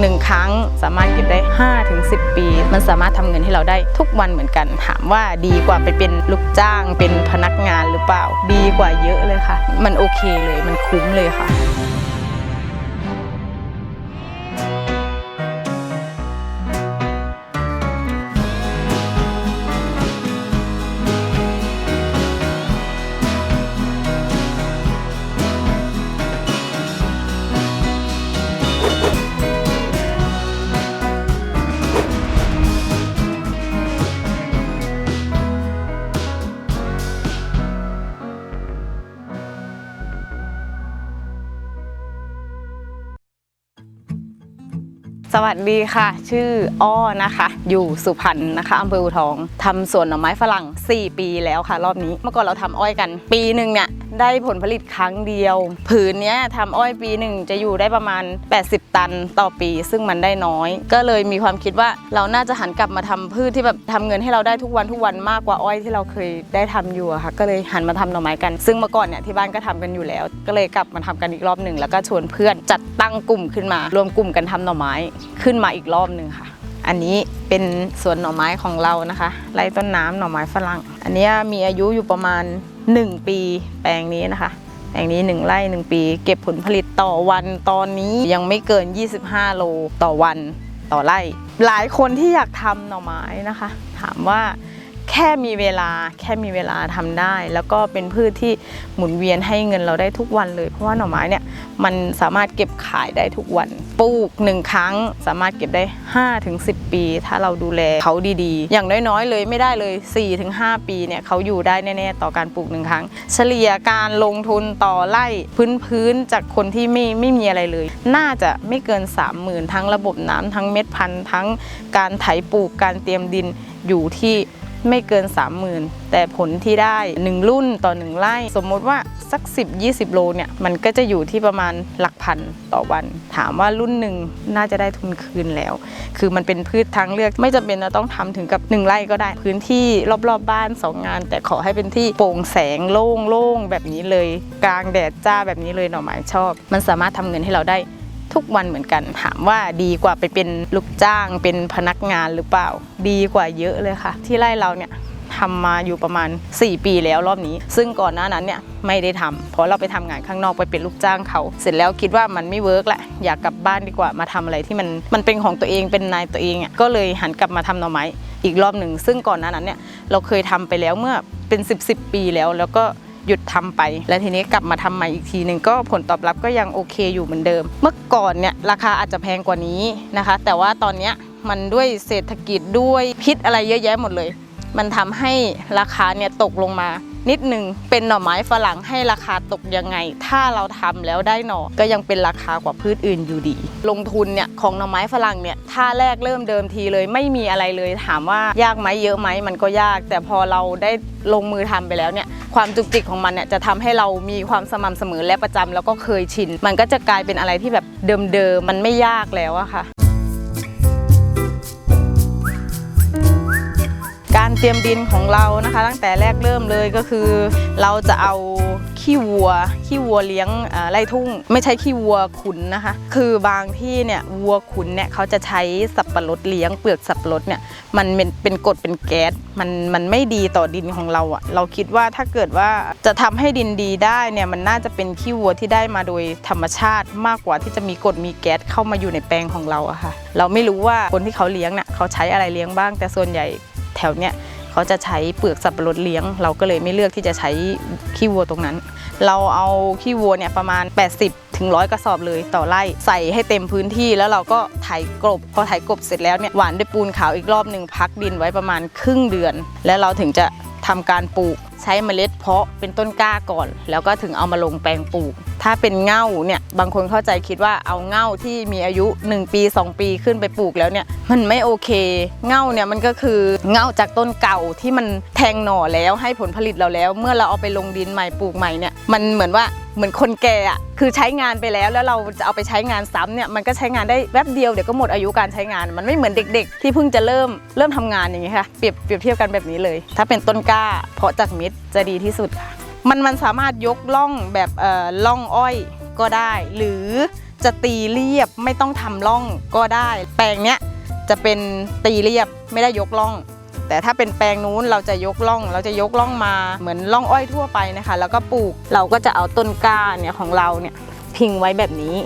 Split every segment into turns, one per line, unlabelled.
หนึ่งครั้ง สามารถเก็บได้5ถึง10 ปี มันสามารถทำเงินให้เราได้ทุกวันเหมือนกัน ถามว่าดีกว่าไปเป็นลูกจ้างเป็นพนักงานหรือเปล่า ดีกว่าเยอะเลยค่ะ มันโอเคเลยมันคุ้มเลยค่ะ วัสดีค่ะ ชื่ออ้อนะคะ อยู่สุพรรณนะคะอำเภออูทองทำสวนหน่อไม้ฝรั่ง 4 ปีแล้วค่ะ รอบนี้ เมื่อก่อนเราทำอ้อยกัน ปีหนึ่งเนี่ย ได้ผลผลิตครั้งเดียว ผืนนี้ทำอ้อยปีหนึ่งจะอยู่ได้ประมาณ 80 ตันต่อปี ซึ่งมันได้น้อย ก็เลยมีความคิดว่าเราน่าจะหันกลับมาทำพืชที่แบบทำเงินให้เราได้ทุกวันทุกวันมากกว่าอ้อยที่เราเคยได้ทำอยู่อะค่ะก็เลยหันมาทำหน่อไม้กัน ซึ่งเมื่อก่อนเนี่ยที่บ้านก็ทำกันอยู่แล้ว ก็เลยกลับมาทำกันอีกรอบหนึ่งแล้วก็ชวนเพื่อนจัดตั้งกลุ่มขึ้นมา รวมกลุ่มกันทำหน่อไม้ขึ้นมาอีกรอบหนึ่งค่ะอันนี้เป็นสวนหน่อไม้ของเรานะคะไร่ต้นน้ำหน่อไม้ฝรั่ง อันนี้มีอายุอยู่ประมาณ 1 ปีแปลงนี้นะคะ แปลงนี้ 1ไร่1ปี เก็บผลผลิตต่อวันตอนนี้ยังไม่เกิน 25 โลต่อวันต่อไร่ หลายคนที่อยากทำหน่อไม้นะคะ ถามว่าแค่มีเวลาแค่มีเวลาทำได้ แล้วก็เป็นพืชที่หมุนเวียนให้เงินเราได้ทุกวันเลย เพราะว่าหน่อไม้เนี่ยมันสามารถเก็บขายได้ทุกวัน ปลูกหนึ่งครั้งสามารถเก็บได้5ถึง10 ปี ถ้าเราดูแลเขาดีๆ อย่างน้อยๆ เลยไม่ได้เลย4ถึง5ปีเนี่ยเขาอยู่ได้แน่ๆ ต่อการปลูกหนึ่งครั้ง เฉลี่ยการลงทุนต่อไร่พื้นๆจากคนที่ไม่ไม่มีอะไรเลย น่าจะไม่เกิน 30,000 ทั้งระบบน้ำทั้งเม็ดพันธุ์ทั้งการไถปลูกการเตรียมดินอยู่ที่ ไม่เกิน 30,000 แต่ผลที่ได้ 1 รุ่นต่อ 1ไร่สมมติว่าสัก 10-20 โลเนี่ย มันก็จะอยู่ที่ประมาณหลักพันต่อวัน ถามว่ารุ่นหนึ่งน่าจะได้ทุนคืนแล้ว คือมันเป็นพืชทางเลือกไม่จำเป็นจะต้องทำถึงกับ 1 ไร่ก็ได้ พื้นที่รอบๆบบ้าน 2 งาน แต่ขอให้เป็นที่โปร่งแสงโล่งๆแบบนี้เลย กลางแดดจ้าแบบนี้เลยหน่อไม้ชอบ มันสามารถทำเงินให้เราได้ ทุกวันเหมือนกัน ถามว่าดีกว่าไปเป็นลูกจ้างเป็นพนักงานหรือเปล่า ดีกว่าเยอะเลยค่ะ ที่ไร่เราเนี่ยทำมาอยู่ประมาณ 4 ปีแล้วรอบนี้ ซึ่งก่อนหน้านั้นเนี่ยไม่ได้ทำเพราะเราไปทำงานข้างนอกไปเป็นลูกจ้างเขา เสร็จแล้วคิดว่ามันไม่เวิร์กแหละอยากกลับบ้านดีกว่ามาทำอะไรที่มันมันเป็นของตัวเองเป็นนายตัวเองอะก็เลยหันกลับมาทำหน่อไม้อีกรอบหนึ่งซึ่งก่อนหน้านั้นเนี่ยเราเคยทำไปแล้วเมื่อเป็น 10 10ปีแล้วแล้วก็ หยุดทำไป แล้วทีนี้กลับมาทำใหม่อีกทีหนึ่งก็ผลตอบรับก็ยังโอเคอยู่เหมือนเดิม เมื่อก่อนเนี่ยราคาอาจจะแพงกว่านี้นะคะ แต่ว่าตอนนี้มันด้วยเศรษฐกิจด้วยพิษอะไรเยอะแยะหมดเลย มันทำให้ราคาเนี่ยตกลงมานิดหนึ่งเป็นหน่อไม้ฝรั่งให้ราคาตกยังไง ถ้าเราทำแล้วได้หน่อก็ยังเป็นราคากว่าพืชอื่นอยู่ดี ลงทุนเนี่ยของหน่อไม้ฝรั่งเนี่ยถ้าแรกเริ่มเดิมทีเลย ไม่มีอะไรเลยถามว่ายากไหมเยอะไหมมันก็ยาก แต่พอเราได้ลงมือทำไปแล้วเนี่ย ความจุกจิกของมันเนี่ยจะทำให้เรามีความสม่ำเสมอและประจำแล้วก็เคยชิน มันก็จะกลายเป็นอะไรที่แบบเดิมๆมันไม่ยากแล้วอะค่ะการเตรียมดินของเรานะคะ ตั้งแต่แรกเริ่มเลยก็คือ เราจะเอา ขี้วัว ขี้วัวเลี้ยงไร่ทุ่ง ไม่ใช่ขี้วัวขุนนะคะ คือบางที่เนี่ยวัวขุนเนี่ยเขาจะใช้สับปะรดเลี้ยงเปลือกสับปะรดเนี่ยมันเป็นเป็นกรดเป็นแก๊สมันมันไม่ดีต่อดินของเราอะเราคิดว่าถ้าเกิดว่าจะทำให้ดินดีได้เนี่ยมันน่าจะเป็นขี้วัวที่ได้มาโดยธรรมชาติมากกว่าที่จะมีกรดมีแก๊สเข้ามาอยู่ในแปลงของเราอะค่ะ เราไม่รู้ว่าคนที่เขาเลี้ยงน่ะเขาใช้อะไรเลี้ยงบ้าง แต่ส่วนใหญ่แถวเนี้ยเขาจะใช้เปลือกสับปะรดเลี้ยง เราก็เลยไม่เลือกที่จะใช้ขี้วัวตรงนั้น เราเอาขี้วัวเนี่ยประมาณ 80ถึงร้อยกระสอบเลยต่อไร่ใส่ให้เต็มพื้นที่แล้วเราก็ไถกลบ พอไถกลบเสร็จแล้วเนี่ยหวานด้วยปูนขาวอีกรอบหนึ่งพักดินไว้ประมาณครึ่งเดือน แล้วเราถึงจะทำการปลูก ช้เมล็ดเพาะเป็นต้นกล้าก่อน แล้วก็ถึงเอามาลงแปลงปลูก ถ้าเป็นเง่าเนี่ยบางคนเข้าใจคิดว่าเอาเง่าที่มีอายุ 1 ปี 2 ปีขึ้นไปปลูกแล้วเนี่ยมันไม่โอเคเง่าเนี่ยมันก็คือเง่าจากต้นเก่าที่มันแทงหน่อแล้วให้ผลผลิตเราแล้ว เมื่อเราเอาไปลงดินใหม่ปลูกใหม่เนี่ยมันเหมือนว่าเหมือนคนแก่อะคือใช้งานไปแล้วแล้วเราจะเอาไปใช้งานซ้ำเนี่ยมันก็ใช้งานได้แวบเดียวเดี๋ยวก็หมดอายุการใช้งาน มันไม่เหมือนเด็ก ๆ ที่เพิ่งจะเริ่มเริ่มทำงานอย่างนี้ค่ะเปรียบเปรียบเทียบกันแบบนี้เลย ถ้าเป็นต้นกล้าเพาะจากเม็ดจะดีที่สุดค่ะ มันมันสามารถยกล่องแบบเอ่อล่องอ้อยก็ได้ หรือจะตีเรียบไม่ต้องทำร่องก็ได้ แปลงเนี้ยจะเป็นตีเรียบไม่ได้ยกร่อง แต่ถ้าเป็นแปลงนู้นเราจะยกร่อง เราจะยกร่องมาเหมือนร่องอ้อยทั่วไปนะคะ แล้วก็ปลูกเราก็จะเอาต้นกล้าเนี่ยของเราเนี่ยพิงไว้แบบนี้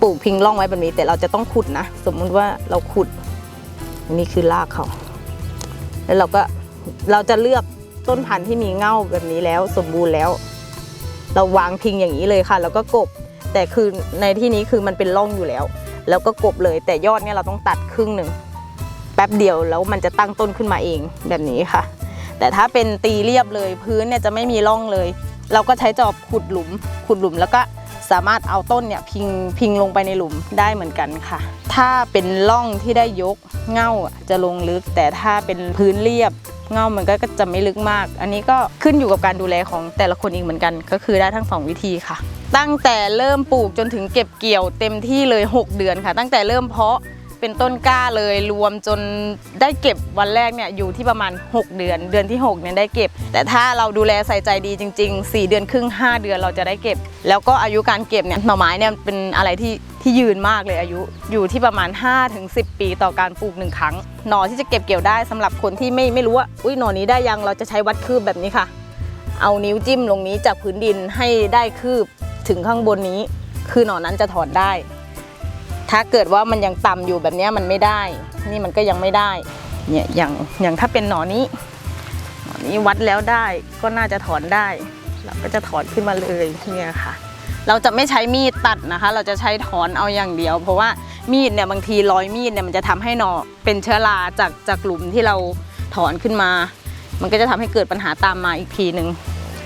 ปลูกพิงร่องไว้แบบนี้ แต่เราจะต้องขุดนะ สมมุติว่าเราขุดนี่คือรากเขา แล้วเราก็เราจะเลือก ต้นพันธุ์ที่มีเง่าแบบนี้แล้วสมบูรณ์แล้ว เราวางพิงอย่างนี้เลยค่ะ แล้วก็กบ แต่คือในที่นี้คือมันเป็นร่องอยู่แล้ว แล้วก็กบเลย แต่ยอดเนี่ยเราต้องตัดครึ่งหนึ่งแป๊บเดียวแล้วมันจะตั้งต้นขึ้นมาเองแบบนี้ค่ะ แต่ถ้าเป็นตีเรียบเลยพื้นเนี่ยจะไม่มีร่องเลย เราก็ใช้จอบขุดหลุม ขุดหลุมแล้วก็สามารถเอาต้นเนี่ยพิงพิงลงไปในหลุมได้เหมือนกันค่ะ ถ้าเป็นร่องที่ได้ยกเง่าจะลงลึก แต่ถ้าเป็นพื้นเรียบ เงามันก็จะไม่ลึกมาก อันนี้ก็ขึ้นอยู่กับการดูแลของแต่ละคนอีกเหมือนกัน ก็คือได้ทั้งสองวิธีค่ะ ตั้งแต่เริ่มปลูกจนถึงเก็บเกี่ยวเต็มที่เลย 6 เดือนค่ะ ตั้งแต่เริ่มเพาะ เป็นต้นกล้าเลยรวมจนได้เก็บวันแรกเนี่ยอยู่ที่ประมาณ 6 เดือน เดือนที่6เนี่ยได้เก็บ แต่ถ้าเราดูแลใส่ใจดีจริง ๆ 4 เดือนครึ่ง 5 เดือนเราจะได้เก็บ แล้วก็อายุการเก็บเนี่ยหน่อไม้เนี่ยเป็นอะไรที่ที่ยืนมากเลยอายุอยู่ที่ประมาณ 5-10 ปีต่อการปลูกหนึ่งครั้ง หน่อที่จะเก็บเกี่ยวได้สำหรับคนที่ไม่ไม่รู้ว่าอุ้ยหน่อนี้ได้ยังเราจะใช้วัดคืบแบบนี้ค่ะ เอานิ้วจิ้มลงนี้จากพื้นดินให้ได้คืบถึงข้างบนนี้ คือหน่อนั้นจะถอนได้ ถ้าเกิดว่ามันยังต่ำอยู่แบบนี้มันไม่ได้ นี่มันก็ยังไม่ได้ เนี่ยอย่างอย่างถ้าเป็นหนอนี้หนอนี้วัดแล้วได้ก็น่าจะถอนได้ เราก็จะถอนขึ้นมาเลยเนี่ยค่ะ เราจะไม่ใช้มีดตัดนะคะ เราจะใช้ถอนเอาอย่างเดียว เพราะว่ามีดเนี่ยบางทีรอยมีดเนี่ยมันจะทำให้หนอเป็นเชื้อราจากจากหลุมที่เราถอนขึ้นมา มันก็จะทำให้เกิดปัญหาตามมาอีกทีหนึ่ง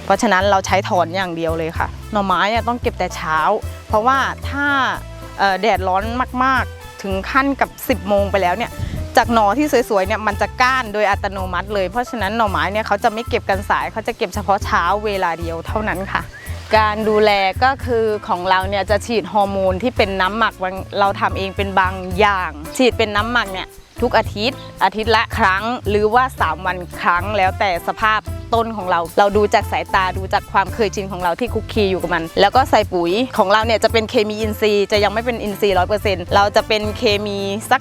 เพราะฉะนั้นเราใช้ถอนอย่างเดียวเลยค่ะ หน่อไม้ต้องเก็บแต่เช้า เพราะว่าถ้า แดดร้อนมากๆ ถึงขั้นกับ 10 โมงไปแล้วเนี่ยจากหน่อที่สวยๆเนี่ยมันจะก้านโดยอัตโนมัติเลย เพราะฉะนั้นหน่อไม้เนี่ยเขาจะไม่เก็บกันสายเขาจะเก็บเฉพาะเช้าเวลาเดียวเท่านั้นค่ะ การดูแลก็คือของเราเนี่ยจะฉีดฮอร์โมนที่เป็นน้ำหมักเราทำเองเป็นบางอย่าง ฉีดเป็นน้ำหมักเนี่ยทุกอาทิตย์อาทิตย์ละครั้งหรือว่า 3 วันครั้งแล้วแต่สภาพ ต้นของเรา เราดูจากสายตาดูจากความเคยชินของเราที่คุกคีอยู่กับมัน แล้วก็ใส่ปุ๋ยของเราเนี่ยจะเป็นเคมีอินทรีย์จะยังไม่เป็นอินทรีย์ร้อยเปอร์เซ็นต์เราจะเป็นเคมีสัก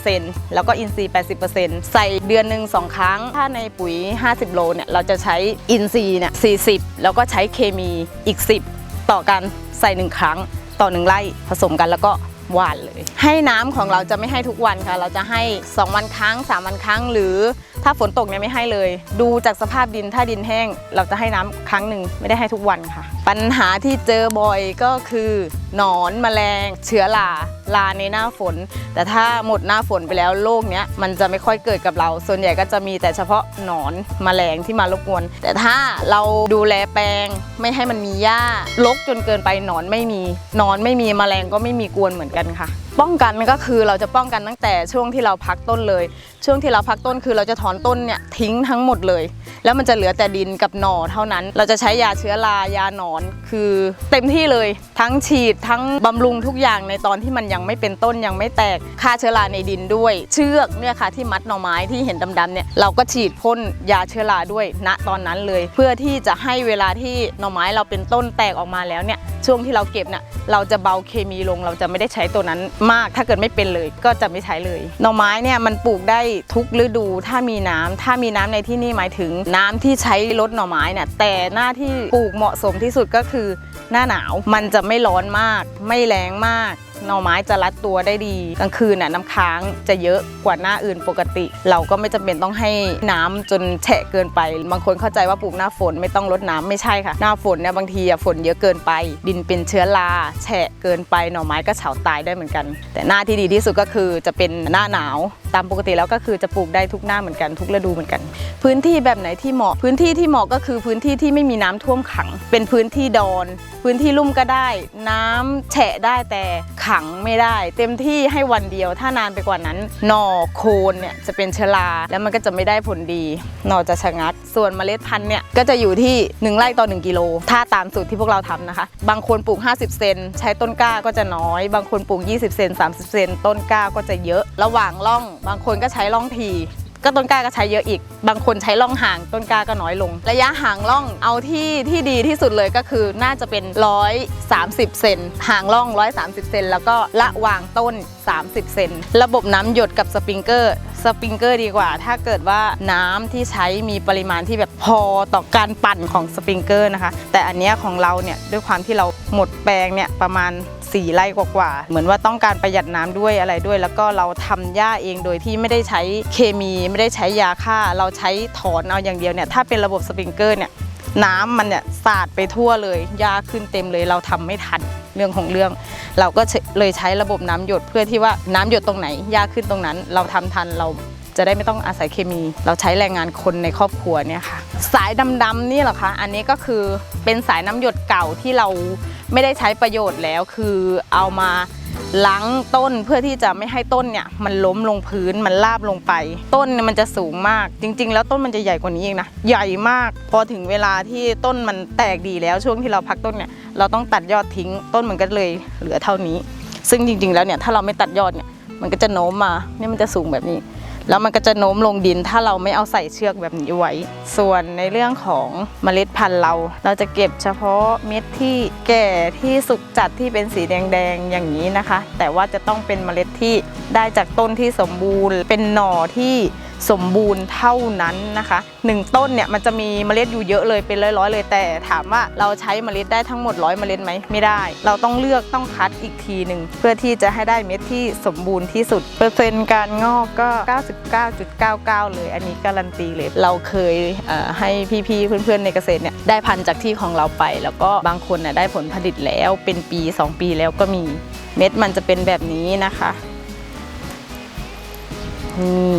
20%แล้วก็อินทรีย์ 80%ใส่เดือนหนึ่งสองครั้ง ถ้าในปุ๋ย 50 โลเนี่ยเราจะใช้อินทรีย์เนี่ย40 แล้วก็ใช้เคมีอีก 10 ต่อการใส่หนึ่งครั้งต่อหนึ่งไร่ผสมกันแล้วก็ หวานเลย ให้น้ำของเราจะไม่ให้ทุกวันค่ะ เราจะให้ 2 วันครั้ง 3 วันครั้ง หรือถ้าฝนตกเนี่ยไม่ให้เลย ดูจากสภาพดินถ้าดินแห้ง เราจะให้น้ำครั้งหนึ่งไม่ได้ให้ทุกวันค่ะ ปัญหาที่เจอบ่อยก็คือหนอนแมลง เชื้อราลาในหน้าฝน แต่ถ้าหมดหน้าฝนไปแล้วโรคเนี้ยมันจะไม่ค่อยเกิดกับเรา ส่วนใหญ่ก็จะมีแต่เฉพาะหนอนแมลงที่มารบกวน แต่ถ้าเราดูแลแปลงไม่ให้มันมีหญ้ารกจนเกินไปหนอนไม่มีหนอนไม่มีแมลงก็ไม่มีกวนเหมือนกันค่ะป้องกันก็คือเราจะป้องกันตั้งแต่ช่วงที่เราพักต้นเลย ช่วงที่เราพักต้นคือเราจะถอนต้นเนี่ยทิ้งทั้งหมดเลย แล้วมันจะเหลือแต่ดินกับหน่อเท่านั้น เราจะใช้ยาเชื้อรายาหนอนคือเต็มที่เลย ทั้งฉีดทั้งบำรุงทุกอย่างในตอนที่มันยังไม่เป็นต้นยังไม่แตกฆ่าเชื้อราในดินด้วย เชือกเนี่ยค่ะที่มัดหน่อไม้ที่เห็นดำๆเนี่ยเราก็ฉีดพ่นยาเชื้อราด้วยณตอนนั้นเลย เพื่อที่จะให้เวลาที่หน่อไม้เราเป็นต้นแตกออกมาแล้วเนี่ยช่วงที่เราเก็บเนี่ยเราจะเบาเคมีลงเราจะไม่ได้ใช้ตัวนั้นมากถ้าเกิดไม่เป็นเลยก็จะไม่ใช้เลยหน่อไม้เนี่ยมันปลูกได้ทุกฤดูถ้ามีน้ำถ้ามีน้ำในที่นี่หมายถึงน้ำที่ใช้ลดหน่อไม้เนี่ยแต่หน้าที่ปลูกเหมาะสมที่สุดก็คือหน้าหนาวมันจะไม่ร้อนมาก ไม่แรงมาก หน่อไม้จะรัดตัวได้ดีกลางคืนน่ะน้ำค้างจะเยอะกว่าหน้าอื่นปกติ เราก็ไม่จำเป็นต้องให้น้ำจนแฉะเกินไป บางคนเข้าใจว่าปลูกหน้าฝนไม่ต้องรดน้ำไม่ใช่ค่ะ หน้าฝนเนี่ยบางทีฝนเยอะเกินไป ดินเป็นเชื้อราแฉะเกินไปหน่อไม้ก็เฉาตายได้เหมือนกัน แต่หน้าที่ดีที่สุดก็คือจะเป็นหน้าหนาว ตามปกติแล้วก็คือจะปลูกได้ทุกหน้าเหมือนกันทุกฤดูเหมือนกัน พื้นที่แบบไหนที่เหมาะ พื้นที่ที่เหมาะก็คือพื้นที่ที่ไม่มีน้ำท่วมขัง เป็นพื้นที่ดอน พื้นที่ลุ่มก็ได้ น้ำแฉะได้แต่ขังไม่ได้ เต็มที่ให้วันเดียว ถ้านานไปกว่านั้นหน่อโคนเนี่ยจะเป็นเชื้อราแล้วมันก็จะไม่ได้ผลดีหน่อจะชะงักส่วนเมล็ดพันธุ์เนี่ยก็จะอยู่ที่ 1 ไร่ต่อ 1 กิโล ถ้าตามสูตรที่พวกเราทำนะคะ บางคนปลูก 50 เซนใช้ต้นกล้าก็จะน้อย บางคนปลูก 20 เซน30 เซนต้นกล้าก็จะเยอะ ระหว่างร่องบางคนก็ใช้ร่องทีก็ต้นกล้าก็ใช้เยอะอีก บางคนใช้ล่องห่างต้นกล้าก็น้อยลง ระยะห่างล่องเอาที่ที่ดีที่สุดเลยก็คือน่าจะเป็น 130 เซนห่างล่อง 130 เซนแล้วก็ละวางต้น 30 เซนระบบน้ำหยดกับสปริงเกอร์สปริงเกอร์ดีกว่า ถ้าเกิดว่าน้ำที่ใช้มีปริมาณที่แบบพอต่อการปั่นของสปริงเกอร์นะคะ แต่อันเนี้ยของเราเนี่ยด้วยความที่เราหมดแปลงเนี่ยประมาณ สี่ไร่กว่าๆเหมือนว่าต้องการประหยัดน้ำด้วยอะไรด้วย แล้วก็เราทำหญ้าเองโดยที่ไม่ได้ใช้เคมีไม่ได้ใช้ยาฆ่า เราใช้ถอนเอาอย่างเดียวเนี่ยถ้าเป็นระบบสปริงเกอร์เนี่ยน้ำมันเนี่ยสาดไปทั่วเลยหญ้าขึ้นเต็มเลยเราทำไม่ทันเรื่องของเรื่อง เราก็เลยใช้ระบบน้ำหยดเพื่อที่ว่าน้ำหยดตรงไหนหญ้าขึ้นตรงนั้น เราทำทันเราจะได้ไม่ต้องอาศัยเคมี เราใช้แรงงานคนในครอบครัวเนี่ยค่ะ สายดำๆนี่เหรอคะ อันนี้ก็คือเป็นสายน้ำหยดเก่าที่เรา ไม่ได้ใช้ประโยชน์แล้วคือเอามาล้างต้นเพื่อที่จะไม่ให้ต้นเนี่ยมันล้มลงพื้นมันลาบลงไป ต้นมันจะสูงมาก จริง ๆ แล้วต้นมันจะใหญ่กว่านี้เองนะใหญ่มาก พอถึงเวลาที่ต้นมันแตกดีแล้วช่วงที่เราพักต้นเนี่ยเราต้องตัดยอดทิ้ง ต้นมันก็เลยเหลือเท่านี้ ซึ่งจริง ๆ แล้วเนี่ยถ้าเราไม่ตัดยอดเนี่ยมันก็จะโน้มมาเนี่ยมันจะสูงแบบนี้ แล้วมันก็จะโน้มลงดินถ้าเราไม่เอาใส่เชือกแบบนี้ไว้ ส่วนในเรื่องของเมล็ดพันธุ์เรา เราจะเก็บเฉพาะเม็ดที่แก่ที่สุกจัดที่เป็นสีแดงๆอย่างนี้นะคะ แต่ว่าจะต้องเป็นเมล็ดที่ได้จากต้นที่สมบูรณ์ เป็นหน่อที่ สมบูรณ์เท่านั้นนะคะหนึ่งต้นเนี่ยมันจะมีเมล็ดอยู่เยอะเลยเป็นร้อยๆเลย แต่ถามว่าเราใช้เมล็ดได้ทั้งหมดร้อยเมล็ดไหมไม่ได้ เราต้องเลือกต้องคัดอีกทีหนึ่งเพื่อที่จะให้ได้เม็ดที่สมบูรณ์ที่สุด เปอร์เซ็นต์การงอกก็ 99.99 เลย อันนี้การันตีเลย เราเคยเให้พี่ๆเพื่อนๆในเกษตรเนี่ยได้พันธุ์จากที่ของเราไป แล้วก็บางคนน่ะได้ผลผลิตแล้วเป็นปี 2 ปีแล้วก็มีเม็ดมันจะเป็นแบบนี้นะคะนี่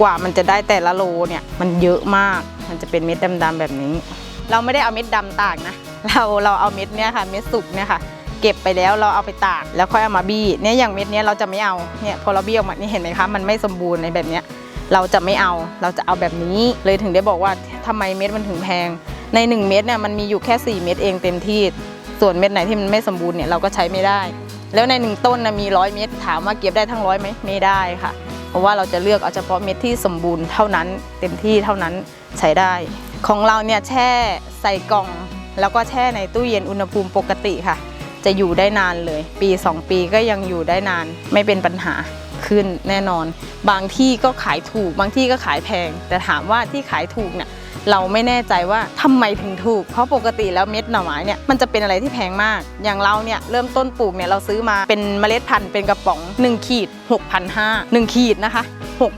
กว่ามันจะได้แต่ละโลเนี่ยมันเยอะมาก มันจะเป็นเม็ดดำๆแบบนี้ เราไม่ได้เอาเม็ดดำตากนะ เราเราเอาเม็ดเนี่ยค่ะ เม็ดสุกเนี่ยค่ะเก็บไปแล้วเราเอาไปตากแล้วค่อยเอามาบี้เนี่ยอย่างเม็ดเนี้ยเราจะไม่เอาเนี่ยพอเราบี้ออกมานี่เห็นไหมคะมันไม่สมบูรณ์ในแบบเนี้ยเราจะไม่เอาเราจะเอาแบบนี้ เลยถึงได้บอกว่าทำไมเม็ดมันถึงแพง ใน 1 เม็ดเนี่ยมันมีอยู่แค่ 4 เม็ดเองเต็มที่ส่วนเม็ดไหนที่มันไม่สมบูรณ์เนี่ยเราก็ใช้ไม่ได้ แล้วใน 1 ต้นนะมีร้อยเม็ดถามว่าเก็บได้ทั้งร้อยไหมไม่ได้ค่ะ เพราะว่าเราจะเลือกเอาเฉพาะเม็ดที่สมบูรณ์เท่านั้นเต็มที่เท่านั้นใช้ได้ ของเราเนี่ยแช่ใส่กล่อง แล้วก็แช่ในตู้เย็นอุณหภูมิปกติค่ะ จะอยู่ได้นานเลย ปี 2 ปีก็ยังอยู่ได้นานไม่เป็นปัญหาขึ้นแน่นอน บางที่ก็ขายถูก บางที่ก็ขายแพง แต่ถามว่าที่ขายถูกเนี่ย เราไม่แน่ใจว่าทำไมถึงถูก เพราะปกติแล้วเม็ดหน่อไม้เนี่ยมันจะเป็นอะไรที่แพงมาก อย่างเราเนี่ยเริ่มต้นปลูกเนี่ยเราซื้อมาเป็นเมล็ดพันธุ์เป็นกระป๋อง 1 ขีด 6,500 1 ขีดนะคะ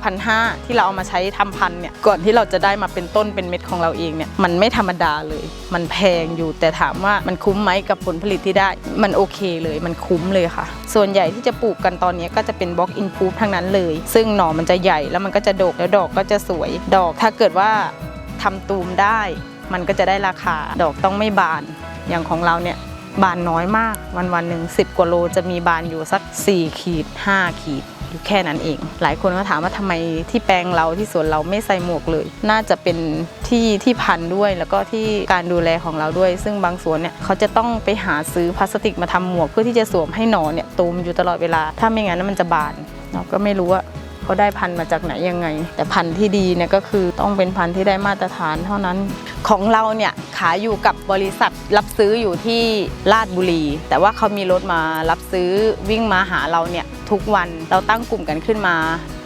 6,500 ที่เราเอามาใช้ทำพันธุ์เนี่ยก่อนที่เราจะได้มาเป็นต้นเป็นเม็ดของเราเองเนี่ยมันไม่ธรรมดาเลย มันแพงอยู่แต่ถามว่ามันคุ้มไหมกับผลผลิตที่ได้ มันโอเคเลยมันคุ้มเลยค่ะ ส่วนใหญ่ที่จะปลูกกันตอนนี้ก็จะเป็นบล็อกอินพูทั้งนั้นเลย ซึ่งหน่อมันจะใหญ่แล้วมันก็จะดกแล้วดอกก็จะสวยดอก ถ้าเกิดว่า ทำตูมได้ มันก็จะได้ราคา ดอกต้องไม่บาน อย่างของเราเนี่ยบานน้อยมาก วันวันหนึ่ง10 กว่าโลจะมีบานอยู่สัก 4 ขีด 5 ขีดอยู่แค่นั้นเอง หลายคนก็ถามว่าทำไมที่แปลงเราที่สวนเราไม่ใส่หมวกเลย น่าจะเป็นที่ที่พันด้วยแล้วก็ที่การดูแลของเราด้วย ซึ่งบางสวนเนี่ยเขาจะต้องไปหาซื้อพลาสติกมาทำหมวก เพื่อที่จะสวมให้หนอนเนี่ยตูมอยู่ตลอดเวลา ถ้าไม่งั้นมันจะบานเราก็ไม่รู้ว่า เขาได้พันธุ์มาจากไหนยังไง แต่พันธุ์ที่ดีเนี่ยก็คือต้องเป็นพันธุ์ที่ได้มาตรฐานเท่านั้น ของเราเนี่ยขายอยู่กับบริษัทรับซื้ออยู่ที่ลาดบุรี แต่ว่าเขามีรถมารับซื้อวิ่งมาหาเราเนี่ยทุกวันเราตั้งกลุ่มกันขึ้นมา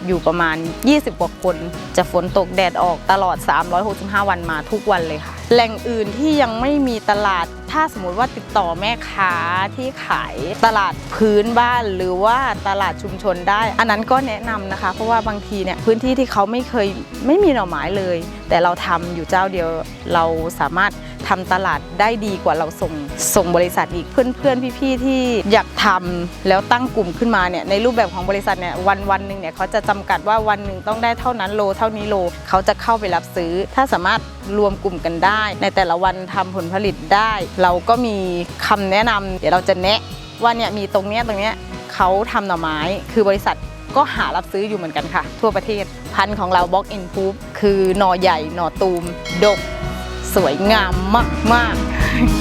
อยู่ประมาณ 20กว่าคน จะฝนตกแดดออกตลอด 365 วันมาทุกวันเลยค่ะ แหล่งอื่นที่ยังไม่มีตลาด ถ้าสมมติว่าติดต่อแม่ค้าที่ขายตลาดพื้นบ้านหรือว่าตลาดชุมชนได้ อันนั้นก็แนะนำนะคะ เพราะว่าบางทีเนี่ยพื้นที่ที่เขาไม่เคยไม่มีหน่อไม้เลยแต่เราทำอยู่เจ้าเดียวเราสามารถทำตลาดได้ดีกว่าเราส่งส่งบริษัทอีกเพื่อนๆพี่ๆที่อยากทำแล้วตั้งกลุ่มขึ้นมาเนี่ยในรูปแบบของบริษัทเนี่ยวันวันหนึ่งเนี่ยเขาจะจำกัดว่าวันหนึ่งต้องได้เท่านั้นโล เท่านี้โลเขาจะเข้าไปรับซื้อ ถ้าสามารถรวมกลุ่มกันได้ ในแต่ละวันทำผลผลิตได้ เราก็มีคำแนะนำเดี๋ยวเราจะแนะว่าเนี่ยมีตรงเนี้ยตรงเนี้ยเขาทำหน่อไม้คือบริษัท ก็หารับซื้ออยู่เหมือนกันค่ะ ทั่วประเทศพันธุ์ของเราบล็อกอินพูฟคือหน่อใหญ่หน่อตูม ดก สวยงามมาก ๆ